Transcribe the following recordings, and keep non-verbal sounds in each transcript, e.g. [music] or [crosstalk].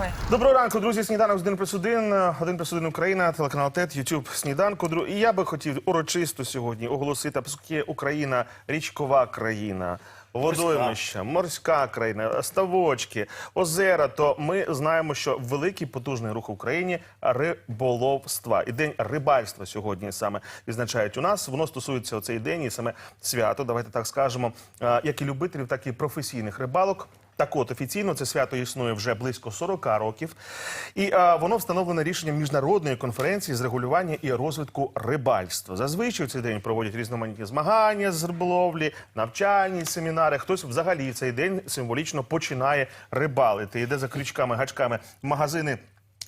Ой. Доброго ранку, друзі. Сніданок з 1 плюс 1, 1 плюс 1 Україна, телеканал ТЕТ, Ютуб Сніданку. Дру- І я би хотів урочисто сьогодні оголосити, оскільки Україна річкова країна. Водоймища, морська країна, ставочки, озера. То ми знаємо, що великий потужний рух в Україні риболовства. І день рибальства сьогодні саме відзначають у нас. Воно стосується оцей день і саме свято. Давайте так скажемо, як і любителів, так і професійних рибалок. Так от офіційно це свято існує вже близько 40 років, і а, воно встановлене рішенням міжнародної конференції з регулювання і розвитку рибальства. Зазвичай у цей день проводять різноманітні змагання з риболовлі, навчальні семінари. Хтось взагалі в цей день символічно починає рибалити. Йде за крючками, гачками в магазини.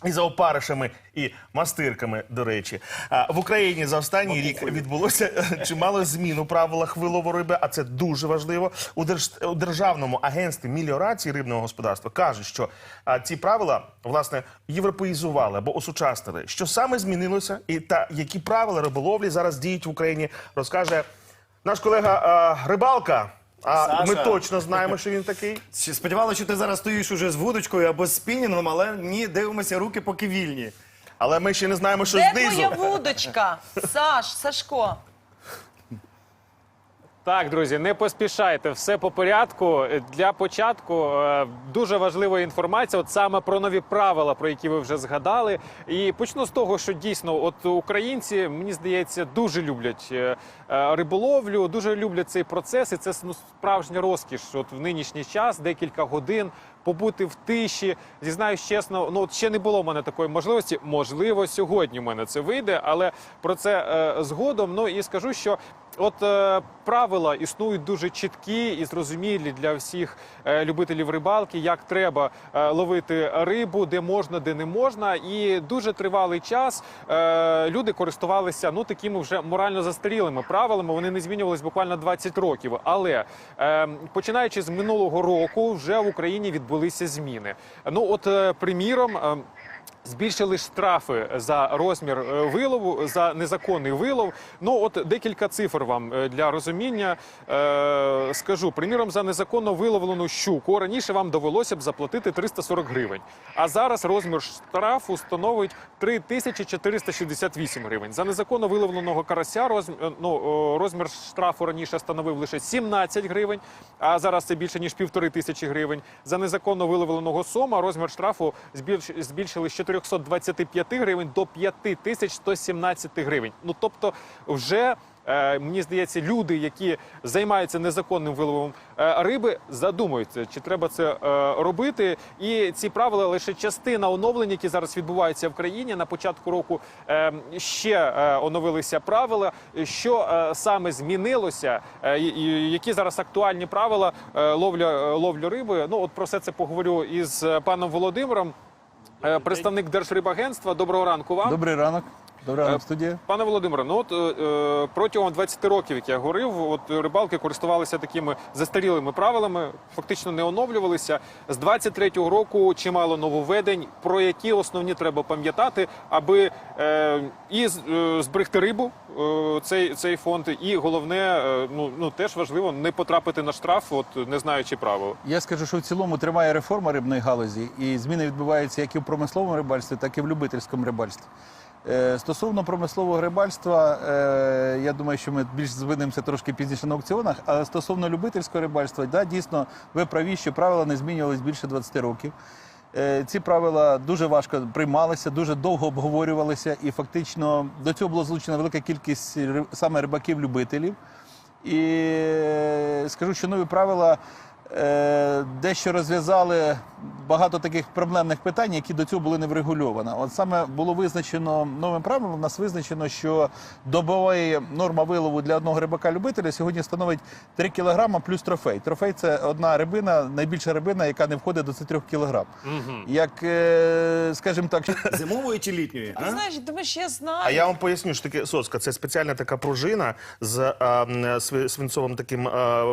І за опаришами і мастирками, до речі, в Україні за останній рік відбулося е, чимало змін у правилах вилову риби, а це дуже важливо. У, держ... у державному агентстві меліорації рибного господарства кажуть, що ці правила власне європеїзували або осучаснили. Що саме змінилося, і та які правила риболовлі зараз діють в Україні, розкаже наш колега рибалка. А Саша. ми точно знаємо, що він такий. Ще Сподівалися, що ти зараз стоїш уже з вудочкою або з спінінгом, але ні, дивимося, руки поки вільні. Але ми ще не знаємо, що Де знизу. твоя вудочка? [laughs] Саш, Сашко. Так, друзі, не поспішайте, все по порядку. Для початку е, дуже важлива інформація, от саме про нові правила, про які ви вже згадали. І почну з того, що дійсно, от українці, мені здається, дуже люблять е, е, риболовлю, дуже люблять цей процес, і це ну, справжня розкіш. От в нинішній час декілька годин побути в тиші. Зізнаюсь чесно, ну от ще не було в мене такої можливості. Можливо, сьогодні в мене це вийде, але про це згодом. Ну і скажу, що от е, правила існують дуже чіткі і зрозумілі для всіх е, любителів рибалки, як треба е, ловити рибу, де можна, де не можна. І дуже тривалий час е, люди користувалися ну такими вже морально застарілими правилами. Вони не змінювалися буквально 20 років. Але е, починаючи з минулого року, вже в Україні відбулися зміни. Ну, от, е, приміром. е, Збільшили штрафи за розмір е, вилову за незаконний вилов. Ну от декілька цифр вам е, для розуміння е, скажу. Приміром, за незаконно виловлену щуку раніше вам довелося б заплатити 340 гривень. А зараз розмір штрафу становить 3468 гривень. За незаконно виловленого карася розмір, ну, розмір штрафу раніше становив лише 17 гривень, а зараз це більше ніж півтори тисячі гривень. За незаконно виловленого сома розмір штрафу збільш- збільшили з 425 гривень до 5117 гривень. Ну тобто, вже е, мені здається, люди, які займаються незаконним виловом е, риби, задумуються, чи треба це е, робити. І ці правила лише частина оновлень, які зараз відбуваються в країні. На початку року ще оновилися правила. Що саме змінилося, які зараз актуальні правила е, ловля ловлю риби? Ну от про все це поговорю із паном Володимиром. Е, Представник Держрибагентства, доброго ранку вам. Добрий ранок. Добрий ранок, Е, студія. Пане Володимире, ну от е, е, протягом 20 років, як я говорив, от рибалки користувалися такими застарілими правилами, фактично не оновлювалися. З 23-го року чимало нововведень, про які основні треба пам'ятати, аби е, і е, зберегти рибу, е, цей, цей фонд, і головне, е, ну, ну теж важливо не потрапити на штраф, от не знаючи правил. Я скажу, що в цілому тримає реформа рибної галузі, і зміни відбуваються як і в промисловому рибальстві, так і в любительському рибальстві. Е, Стосовно промислового рибальства, е, я думаю, що ми більш звинемося трошки пізніше на аукціонах. Але стосовно любительського рибальства, да, дійсно, ви праві, що правила не змінювались більше 20 років. Е, Ці правила дуже важко приймалися, дуже довго обговорювалися, і фактично до цього була залучена велика кількість саме рибаків-любителів. І скажу, що нові правила дещо розв'язали багато таких проблемних питань, які до цього були не врегульовані. От саме було визначено новим правилом. У нас визначено, що добова норма вилову для одного рибака-любителя сьогодні становить 3 кг плюс трофей. Трофей це одна рибина, найбільша рибина, яка не входить до цих 3 кг. Як, е, скажімо так, [laughs] Зимової чи літньої? Ти А? знаєш, думаєш, я знаю. А я вам поясню, що таке соска. Це спеціальна така пружина з а, свинцовим таким а,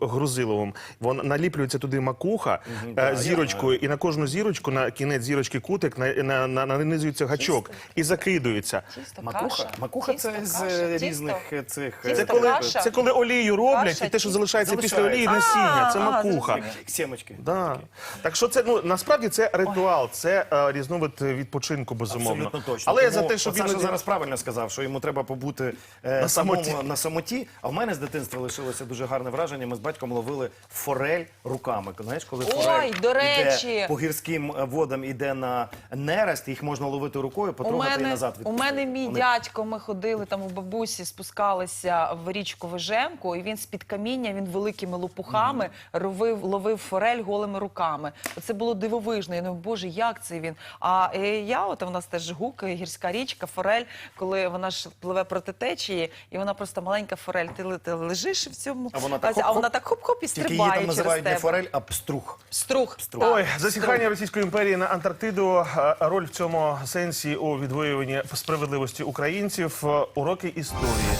грузиловим. Вона наліплюється туди макуха е, зірочкою, і на кожну зірочку, на кінець зірочки кутик, на, на, на, нанизується гачок і закидується. Макуха? каша. Макуха Тісто, це з каша, е, тісто. різних е, цих... е, Це Тісто, коли, каша. це коли олію роблять, і те, що залишається після Залишається. олії, насіння. Це А, макуха. Сімочки. Да. Так що це ну насправді це ритуал, це е, різновид відпочинку, безумовно. Абсолютно точно. Але я Тому за те, щоб от Саша зараз правильно сказав, що йому треба побути е, На самому самоті. на самоті. А в мене з дитинства лишилося дуже гарне враження. Ми з батьком ловили форель руками. Знаєш, коли Ой, форель до іде речі. По гірським е, водам іде на нерест, їх можна ловити рукою, потрогати і мене, назад у мене мій Вони- дядько, ми ходили там у бабусі, спускалися в річку Вижемку, і він з-під каміння, він великими лопухами ровив, ловив форель голими руками. Це було дивовижно. Я думаю, боже, як це він? А е, я, от у нас теж гук, гірська річка, форель, коли вона ж пливе проти течії, і вона просто маленька форель. Ти, ти лежиш в цьому, А вона так а хоп-хоп. вона так хоп-хоп і Тільки її стрибає там через називають не форель, а пструх. Струх. Струх. Ой, струх. Засіхання Російської імперії на Антарктиду, е, роль в цьому сенсі у відвоюванні справедливості українців, е, уроки історії.